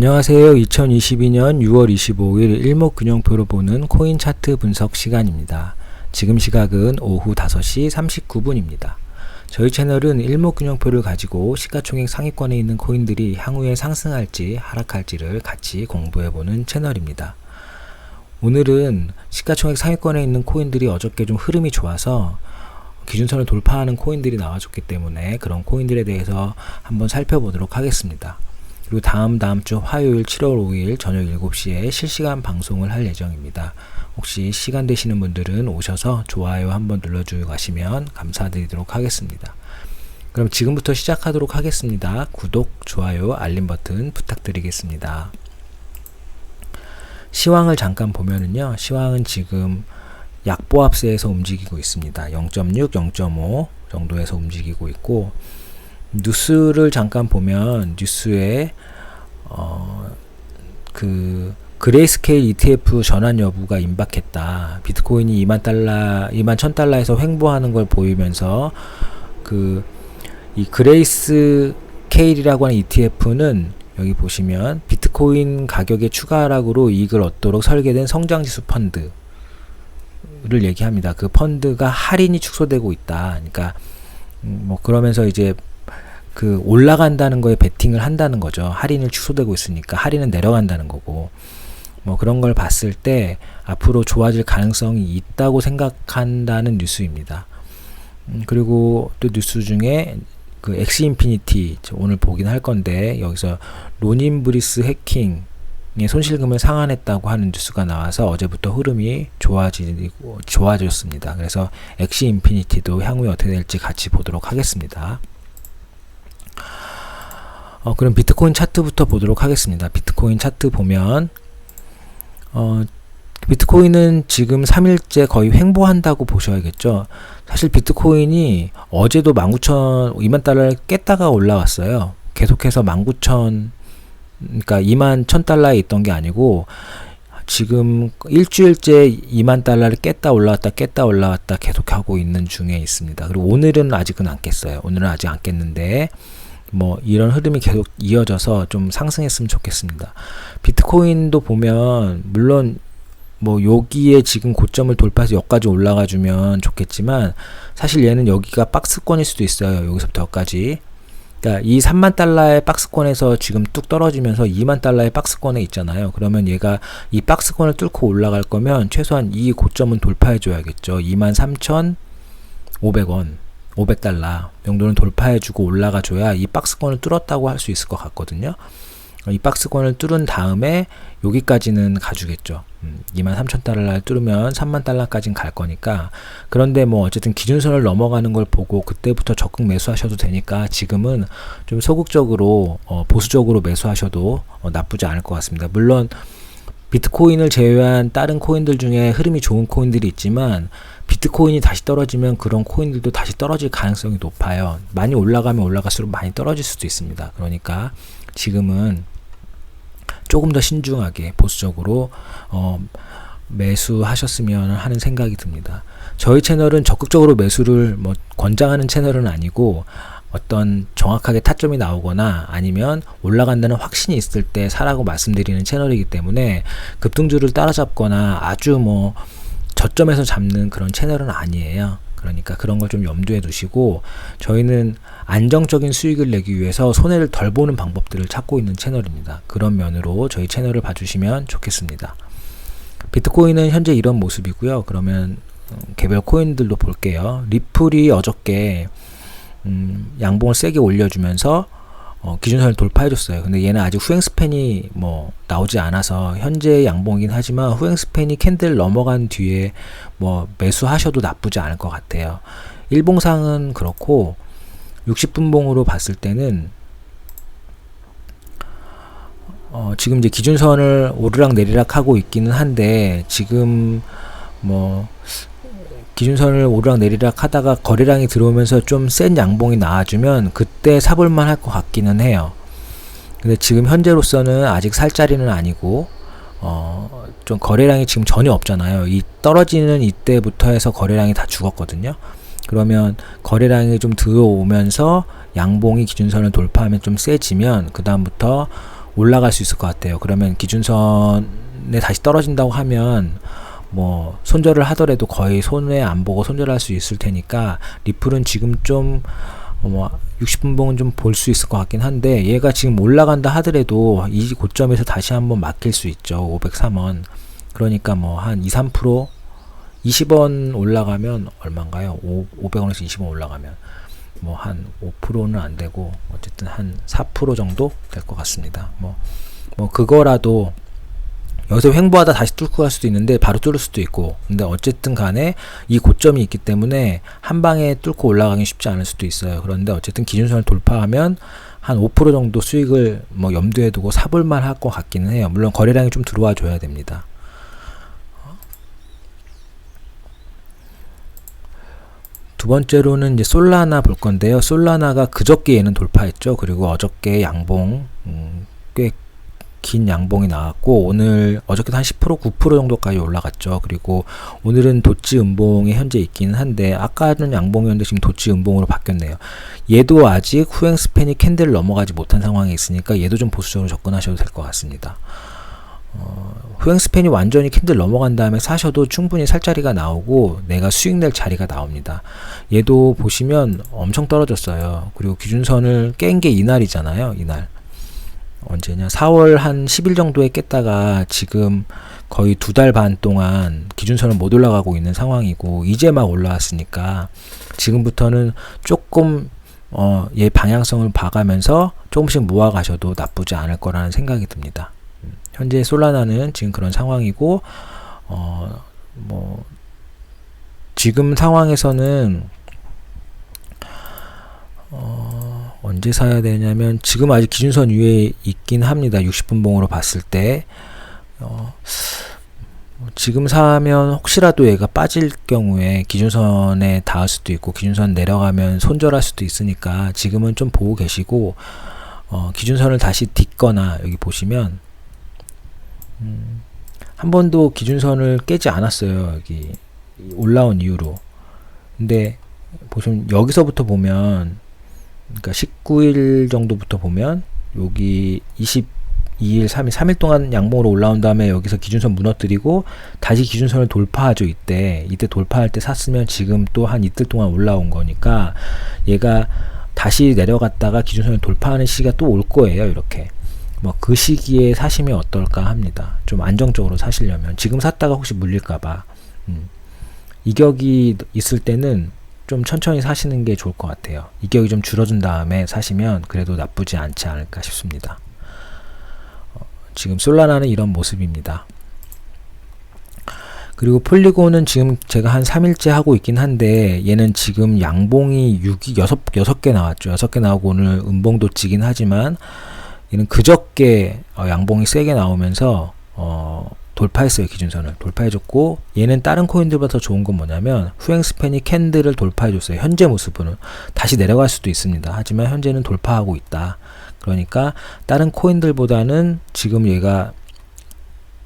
안녕하세요. 2022년 6월 25일 일목균형표로 보는 코인 차트 분석 시간입니다. 지금 시각은 오후 5시 39분입니다. 저희 채널은 일목균형표를 가지고 시가총액 상위권에 있는 코인들이 향후에 상승할지 하락할지를 같이 공부해보는 채널입니다. 오늘은 시가총액 상위권에 있는 코인들이 어저께 좀 흐름이 좋아서 기준선을 돌파하는 코인들이 나와줬기 때문에 그런 코인들에 대해서 한번 살펴보도록 하겠습니다. 그리고 다음 다음 주 화요일 7월 5일 저녁 7시에 실시간 방송을 할 예정입니다. 혹시 시간 되시는 분들은 오셔서 좋아요 한번 눌러주고 가시면 감사드리도록 하겠습니다. 그럼 지금부터 시작하도록 하겠습니다. 구독, 좋아요, 알림 버튼 부탁드리겠습니다. 시황을 잠깐 보면은요. 시황은 지금 약보합세에서 움직이고 있습니다. 0.6, 0.5 정도에서 움직이고 있고 뉴스를 잠깐 보면 뉴스에 어, 그 그레이스케일 ETF 전환 여부가 임박했다. 비트코인이 2만 달러, 2만 1000 달러에서 횡보하는 걸 보이면서 그 이 그레이스 케일이라고 하는 ETF는 여기 보시면 비트코인 가격의 추가 하락으로 이익을 얻도록 설계된 성장지수 펀드를 얘기합니다. 그 펀드가 할인이 축소되고 있다. 그러니까 음, 뭐 그러면서 이제 그 올라간다는 거에 베팅을 한다는 거죠. 할인을 취소되고 있으니까 할인은 내려간다는 거고. 뭐 그런 걸 봤을 때 앞으로 좋아질 가능성이 있다고 생각한다는 뉴스입니다. 음, 그리고 또 뉴스 중에 그 엑시 인피니티 오늘 보긴 할 건데 여기서 로닌 브리스 해킹의 손실금을 상환했다고 하는 뉴스가 나와서 어제부터 흐름이 좋아지고 좋아졌습니다. 그래서 엑시 인피니티도 향후에 어떻게 될지 같이 보도록 하겠습니다. 어, 그럼 비트코인 차트부터 보도록 하겠습니다. 비트코인 차트 보면 어, 비트코인은 지금 3일째 거의 횡보한다고 보셔야겠죠. 사실 비트코인이 어제도 19,000, 2만 달러를 깼다가 올라왔어요. 계속해서 19,000, 그러니까 2만 1,000달러에 있던 게 아니고 지금 일주일째 2만 달러를 깼다 올라왔다 깼다 올라왔다 계속하고 있는 중에 있습니다. 그리고 오늘은 아직은 안 깼어요. 오늘은 아직 안 깼는데 뭐 이런 흐름이 계속 이어져서 좀 상승했으면 좋겠습니다. 비트코인도 보면 물론 뭐 여기에 지금 고점을 돌파해서 여기까지 올라가 주면 좋겠지만 사실 얘는 여기가 박스권일 수도 있어요. 여기서부터 여기까지. 그러니까 이 3만 달러의 박스권에서 지금 뚝 떨어지면서 2만 달러의 박스권에 있잖아요. 그러면 얘가 이 박스권을 뚫고 올라갈 거면 최소한 이 고점은 돌파해 줘야겠죠. 2만 3,500원. 500달러 정도는 돌파해주고 올라가줘야 이 박스권을 뚫었다고 할 수 있을 것 같거든요. 이 박스권을 뚫은 다음에 여기까지는 가주겠죠. 음, 23,000달러를 뚫으면 3만 달러까지는 갈 거니까 그런데 뭐 어쨌든 기준선을 넘어가는 걸 보고 그때부터 적극 매수하셔도 되니까 지금은 좀 소극적으로 어, 보수적으로 매수하셔도 어, 나쁘지 않을 것 같습니다. 물론 비트코인을 제외한 다른 코인들 중에 흐름이 좋은 코인들이 있지만 비트코인이 다시 떨어지면 그런 코인들도 다시 떨어질 가능성이 높아요. 많이 올라가면 올라갈수록 많이 떨어질 수도 있습니다. 그러니까 지금은 조금 더 신중하게 보수적으로 어, 매수하셨으면 하는 생각이 듭니다. 저희 채널은 적극적으로 매수를 뭐 권장하는 채널은 아니고 어떤 정확하게 타점이 나오거나 아니면 올라간다는 확신이 있을 때 사라고 말씀드리는 채널이기 때문에 급등주를 따라잡거나 아주 뭐 저점에서 잡는 그런 채널은 아니에요. 그러니까 그런 걸 좀 염두에 두시고 저희는 안정적인 수익을 내기 위해서 손해를 덜 보는 방법들을 찾고 있는 채널입니다. 그런 면으로 저희 채널을 봐주시면 좋겠습니다. 비트코인은 현재 이런 모습이고요. 그러면 개별 코인들도 볼게요. 리플이 어저께 음, 양봉을 세게 올려주면서 어, 기준선을 돌파해줬어요. 근데 얘는 아직 후행 스팬이 뭐 나오지 않아서 현재 양봉이긴 하지만 후행 스팬이 캔들 넘어간 뒤에 뭐 매수하셔도 나쁘지 않을 것 같아요. 일봉상은 그렇고 60분봉으로 봤을 때는 어, 지금 이제 기준선을 오르락 내리락 하고 있기는 한데 지금 뭐 기준선을 오르락 내리락 하다가 거래량이 들어오면서 좀 센 양봉이 나와주면 그때 사볼만 할 것 같기는 해요. 근데 지금 현재로서는 아직 살 자리는 아니고 어, 좀 거래량이 지금 전혀 없잖아요. 이 떨어지는 이때부터 해서 거래량이 다 죽었거든요. 그러면 거래량이 좀 들어오면서 양봉이 기준선을 돌파하면 좀 세지면 그 다음부터 올라갈 수 있을 것 같아요. 그러면 기준선에 다시 떨어진다고 하면 뭐 손절을 하더라도 거의 손에 안 보고 손절할 수 있을 테니까 리플은 지금 좀 뭐 60분봉은 좀 볼 수 있을 것 같긴 한데 얘가 지금 올라간다 하더라도 이 고점에서 다시 한번 막힐 수 있죠. 503원. 그러니까 뭐 한 2, 3% 20원 올라가면 얼마인가요? 5, 500원에서 20원 올라가면 뭐 한 5%는 안 되고 어쨌든 한 4% 정도 될 것 같습니다. 뭐, 뭐 그거라도 여기서 횡보하다 다시 뚫고 갈 수도 있는데 바로 뚫을 수도 있고 근데 어쨌든 간에 이 고점이 있기 때문에 한 방에 뚫고 올라가기 쉽지 않을 수도 있어요. 그런데 어쨌든 기준선을 돌파하면 한 5% 정도 수익을 뭐 염두에 두고 사볼만 할 것 같기는 해요. 물론 거래량이 좀 들어와 줘야 됩니다. 두 번째로는 이제 솔라나 볼 건데요. 솔라나가 그저께 얘는 돌파했죠. 그리고 어저께 양봉 음, 꽤 긴 양봉이 나왔고 오늘 어저께도 한 10% 9% 정도까지 올라갔죠. 그리고 오늘은 도치 음봉에 현재 있기는 한데 아까는 양봉이었는데 지금 도치 음봉으로 바뀌었네요. 얘도 아직 후행 스팬이 캔들을 넘어가지 못한 상황에 있으니까 얘도 좀 보수적으로 접근하셔도 될 것 같습니다. 어, 후행 스팬이 완전히 캔들 넘어간 다음에 사셔도 충분히 살 자리가 나오고 내가 수익 낼 자리가 나옵니다. 얘도 보시면 엄청 떨어졌어요. 그리고 기준선을 깬 게 이날이잖아요. 이날. 언제냐? 4월 한 10일 정도에 깼다가 지금 거의 두 달 반 동안 기준선을 못 올라가고 있는 상황이고 이제 막 올라왔으니까 지금부터는 조금 어, 얘 방향성을 봐가면서 조금씩 모아가셔도 나쁘지 않을 거라는 생각이 듭니다. 현재 솔라나는 지금 그런 상황이고 어 뭐 지금 상황에서는 어 언제 사야 되냐면 지금 아직 기준선 위에 있긴 합니다. 60분 봉으로 봤을 때 어, 지금 사면 혹시라도 얘가 빠질 경우에 기준선에 닿을 수도 있고 기준선 내려가면 손절할 수도 있으니까 지금은 좀 보고 계시고 어, 기준선을 다시 딛거나 여기 보시면 음, 한 번도 기준선을 깨지 않았어요. 여기 올라온 이후로. 근데 보시면 여기서부터 보면 그러니까 19일 정도부터 보면 여기 22일, 3일, 3일 동안 양봉으로 올라온 다음에 여기서 기준선 무너뜨리고 다시 기준선을 돌파하죠. 이때 이때 돌파할 때 샀으면 지금 또 한 이틀 동안 올라온 거니까 얘가 다시 내려갔다가 기준선을 돌파하는 시기가 또 올 거예요. 이렇게. 뭐 그 시기에 사시면 어떨까 합니다. 좀 안정적으로 사시려면 지금 샀다가 혹시 물릴까봐 음. 이격이 있을 때는 좀 천천히 사시는 게 좋을 것 같아요. 이격이 좀 줄어든 다음에 사시면 그래도 나쁘지 않지 않을까 싶습니다. 어, 지금 솔라나는 이런 모습입니다. 그리고 폴리곤은 지금 제가 한 3일째 하고 있긴 한데 얘는 지금 양봉이 6, 6, 6개 나왔죠. 6개 나오고 오늘 음봉도 찌긴 하지만 얘는 그저께 어, 양봉이 세게 나오면서 어, 돌파했어요 기준선을. 돌파해줬고 얘는 다른 코인들보다 더 좋은 건 뭐냐면 후행 스팬이 캔들을 돌파해줬어요 현재 모습은 다시 내려갈 수도 있습니다. 하지만 현재는 돌파하고 있다. 그러니까 다른 코인들보다는 지금 얘가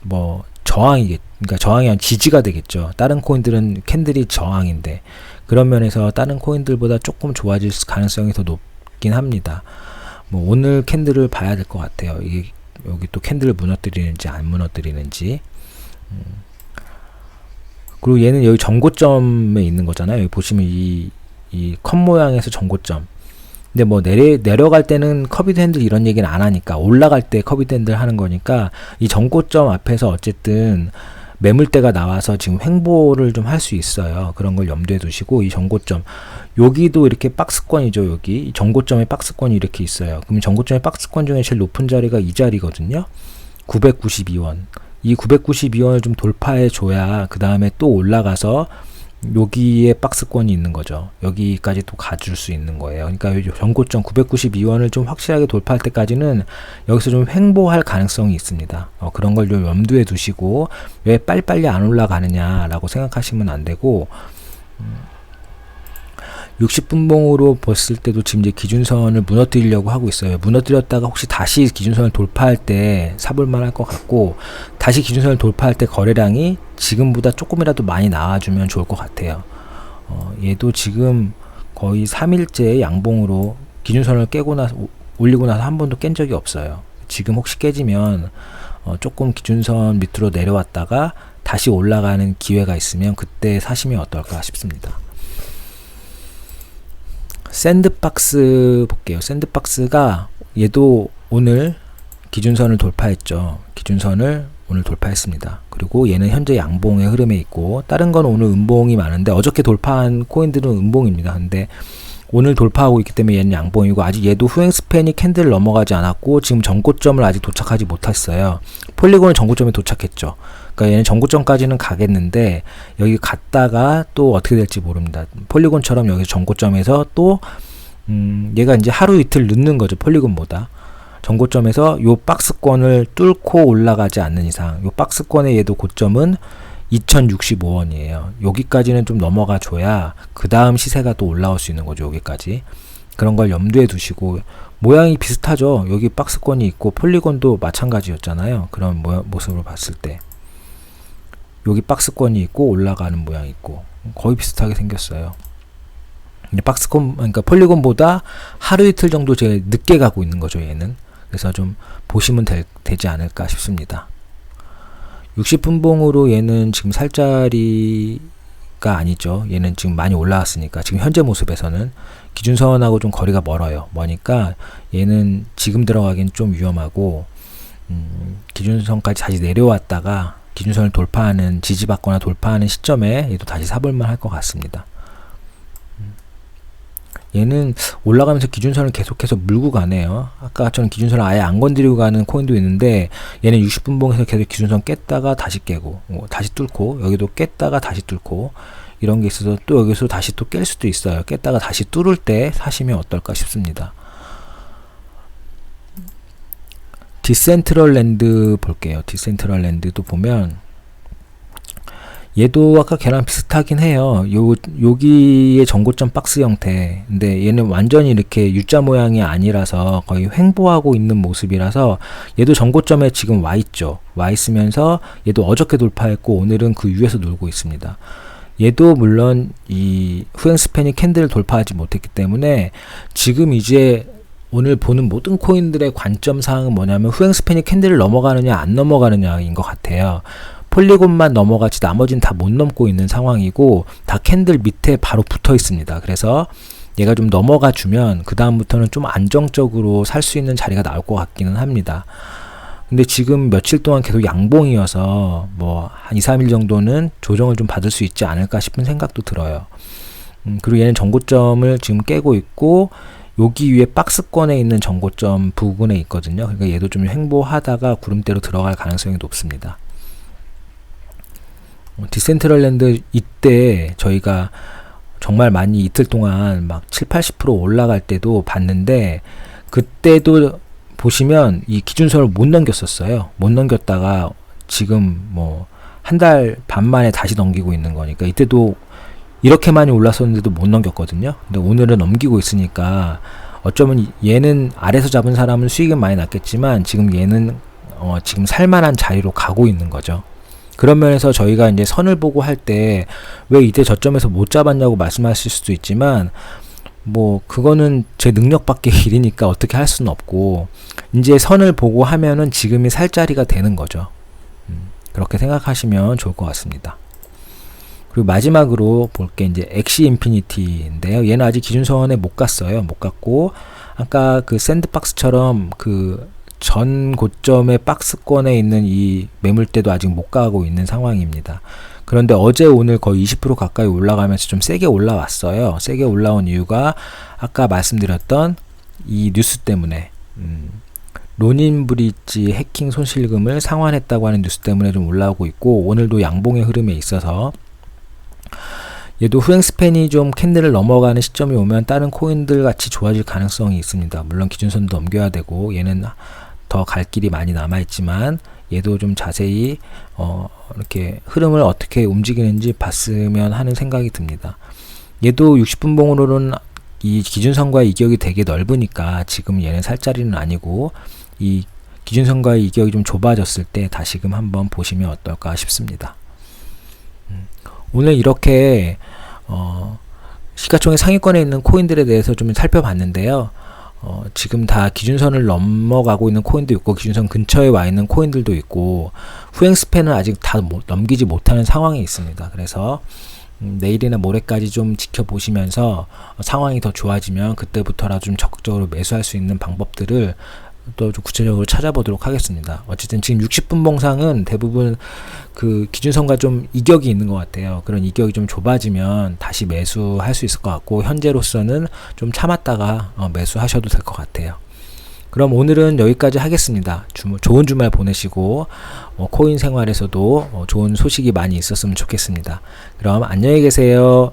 뭐 저항이겠 그러니까 저항이 아니라 지지가 되겠죠. 다른 코인들은 캔들이 저항인데. 그런 면에서 다른 코인들보다 조금 좋아질 가능성이 더 높긴 합니다. 뭐 오늘 캔들을 봐야 될 것 같아요. 이게 여기 또 캔들을 무너뜨리는지 안 무너뜨리는지. 음. 그리고 얘는 여기 전고점에 있는 거잖아요. 여기 보시면 이, 이 컵 모양에서 전고점. 근데 뭐 내려, 내려갈 때는 커비드 핸들 이런 얘기는 안 하니까 올라갈 때 커비드 핸들 하는 거니까 이 전고점 앞에서 어쨌든 매물대가 나와서 지금 횡보를 좀 할 수 있어요. 그런 걸 염두에 두시고 이 정고점 여기도 이렇게 박스권이죠. 여기 정고점에 박스권이 이렇게 있어요. 그럼 정고점의 박스권 중에 제일 높은 자리가 이 자리거든요. 992원. 이 992원을 좀 돌파해 줘야 그 다음에 또 올라가서 여기에 박스권이 있는 거죠. 여기까지 또 가줄 수 있는 거예요. 그러니까 전고점 992원을 좀 확실하게 돌파할 때까지는 여기서 좀 횡보할 가능성이 있습니다. 어, 그런 걸 좀 염두에 두시고 왜 빨리빨리 안 올라가느냐라고 생각하시면 안 되고 음, 60분봉으로 봤을 때도 지금 이제 기준선을 무너뜨리려고 하고 있어요. 무너뜨렸다가 혹시 다시 기준선을 돌파할 때 사볼만 할 것 같고 다시 기준선을 돌파할 때 거래량이 지금보다 조금이라도 많이 나와주면 좋을 것 같아요. 어, 얘도 지금 거의 3일째 양봉으로 기준선을 깨고 나서 올리고 나서 한 번도 깬 적이 없어요. 지금 혹시 깨지면 어, 조금 기준선 밑으로 내려왔다가 다시 올라가는 기회가 있으면 그때 사시면 어떨까 싶습니다. 샌드박스 볼게요. 샌드박스가 얘도 오늘 기준선을 돌파했죠. 기준선을 오늘 돌파했습니다. 그리고 얘는 현재 양봉의 흐름에 있고 다른 건 오늘 음봉이 많은데 어저께 돌파한 코인들은 음봉입니다. 근데 오늘 돌파하고 있기 때문에 얘는 양봉이고 아직 얘도 후행 스팬이 캔들을 넘어가지 않았고 지금 전고점을 아직 도착하지 못했어요. 폴리곤은 전고점에 도착했죠. 그러니까 얘는 전고점까지는 가겠는데 여기 갔다가 또 어떻게 될지 모릅니다. 폴리곤처럼 여기 전고점에서 또 음, 얘가 이제 하루 이틀 늦는 거죠. 폴리곤보다. 전고점에서 요 박스권을 뚫고 올라가지 않는 이상 요 박스권의 얘도 고점은 2065원이에요. 여기까지는 좀 넘어가 줘야 그 다음 시세가 또 올라올 수 있는 거죠. 여기까지. 그런 걸 염두에 두시고 모양이 비슷하죠. 여기 박스권이 있고 폴리곤도 마찬가지였잖아요. 그런 모, 모습으로 봤을 때 여기 박스권이 있고 올라가는 모양이 있고 거의 비슷하게 생겼어요. 박스권 그러니까 폴리곤보다 하루 이틀 정도 제일 늦게 가고 있는 거죠. 얘는 그래서 좀 보시면 되, 되지 않을까 싶습니다. 60분봉으로 얘는 지금 살 자리가 아니죠. 얘는 지금 많이 올라왔으니까 지금 현재 모습에서는 기준선하고 좀 거리가 멀어요. 머니까 얘는 지금 들어가긴 좀 위험하고 음, 기준선까지 다시 내려왔다가 기준선을 돌파하는 지지받거나 돌파하는 시점에 얘도 다시 사볼만 할 것 같습니다. 얘는 올라가면서 기준선을 계속해서 물고 가네요. 아까처럼 기준선을 아예 안 건드리고 가는 코인도 있는데 얘는 60분봉에서 계속 기준선 깼다가 다시 깨고 어, 다시 뚫고 여기도 깼다가 다시 뚫고 이런 게 있어서 또 여기서 다시 또 깰 수도 있어요. 깼다가 다시 뚫을 때 사시면 어떨까 싶습니다. 디센트럴 랜드 볼게요. 디센트럴 랜드도 보면 얘도 아까 걔랑 비슷하긴 해요. 요, 여기의 전고점 박스 형태. 근데 얘는 완전히 이렇게 U자 모양이 아니라서 거의 횡보하고 있는 모습이라서 얘도 전고점에 지금 와 있죠. 와 있으면서 얘도 어저께 돌파했고 오늘은 그 위에서 놀고 있습니다. 얘도 물론 이 후행 스팬이 캔들을 돌파하지 못했기 때문에 지금 이제 오늘 보는 모든 코인들의 관점 사항은 뭐냐면 후행 스팬이 캔들을 넘어가느냐 안 넘어가느냐인 것 같아요. 폴리곤만 넘어가지 나머지는 다 못 넘고 있는 상황이고 다 캔들 밑에 바로 붙어 있습니다. 그래서 얘가 좀 넘어가 주면 그 다음부터는 좀 안정적으로 살 수 있는 자리가 나올 것 같기는 합니다. 근데 지금 며칠 동안 계속 양봉이어서 뭐 한 2, 3일 정도는 조정을 좀 받을 수 있지 않을까 싶은 생각도 들어요. 음, 그리고 얘는 전고점을 지금 깨고 있고 여기 위에 박스권에 있는 전고점 부분에 있거든요. 그러니까 얘도 좀 횡보하다가 구름대로 들어갈 가능성이 높습니다. 디센트럴랜드 이때 저희가 정말 많이 이틀 동안 막 7, 80% 올라갈 때도 봤는데 그때도 보시면 이 기준선을 못 넘겼었어요. 못 넘겼다가 지금 뭐 한 달 반 만에 다시 넘기고 있는 거니까 이때도 이렇게 많이 올랐었는데도 못 넘겼거든요. 근데 오늘은 넘기고 있으니까 어쩌면 얘는 아래서 잡은 사람은 수익은 많이 났겠지만 지금 얘는 어 지금 살만한 자리로 가고 있는 거죠. 그런 면에서 저희가 이제 선을 보고 할 때 왜 이때 저점에서 못 잡았냐고 말씀하실 수도 있지만 뭐 그거는 제 능력 밖의 일이니까 어떻게 할 수는 없고 이제 선을 보고 하면은 지금이 살 자리가 되는 거죠. 음, 그렇게 생각하시면 좋을 것 같습니다. 그리고 마지막으로 볼 게 이제 엑시 인피니티인데요. 얘는 아직 기준선에 못 갔어요. 못 갔고 아까 그 샌드박스처럼 그 전 고점의 박스권에 있는 이 매물대도 아직 못 가고 있는 상황입니다. 그런데 어제 오늘 거의 20% 가까이 올라가면서 좀 세게 올라왔어요. 세게 올라온 이유가 아까 말씀드렸던 이 뉴스 때문에 음, 로닌 브릿지 해킹 손실금을 상환했다고 하는 뉴스 때문에 좀 올라오고 있고 오늘도 양봉의 흐름에 있어서 얘도 후행 스팬이 좀 캔들을 넘어가는 시점이 오면 다른 코인들 같이 좋아질 가능성이 있습니다. 물론 기준선도 넘겨야 되고 얘는 더 갈 길이 많이 남아 있지만 얘도 좀 자세히 어 이렇게 흐름을 어떻게 움직이는지 봤으면 하는 생각이 듭니다. 얘도 60분 봉으로는 이 기준선과의 이격이 되게 넓으니까 지금 얘는 살 자리는 아니고 이 기준선과의 이격이 좀 좁아졌을 때 다시금 한번 보시면 어떨까 싶습니다. 음, 오늘 이렇게 어 시가총액 상위권에 있는 코인들에 대해서 좀 살펴봤는데요. 어, 지금 다 기준선을 넘어가고 있는 코인도 있고 기준선 근처에 와 있는 코인들도 있고 후행 스팬은 아직 다 못- 넘기지 못하는 상황에 있습니다. 그래서 음, 내일이나 모레까지 좀 지켜보시면서 어, 상황이 더 좋아지면 그때부터라도 좀 적극적으로 매수할 수 있는 방법들을 또 좀 구체적으로 찾아보도록 하겠습니다. 어쨌든 지금 60분 봉상은 대부분 그 기준선과 좀 이격이 있는 것 같아요. 그런 이격이 좀 좁아지면 다시 매수할 수 있을 것 같고 현재로서는 좀 참았다가 어, 매수하셔도 될 것 같아요. 그럼 오늘은 여기까지 하겠습니다. 주, 좋은 주말 보내시고 어, 코인 생활에서도 어, 좋은 소식이 많이 있었으면 좋겠습니다. 그럼 안녕히 계세요.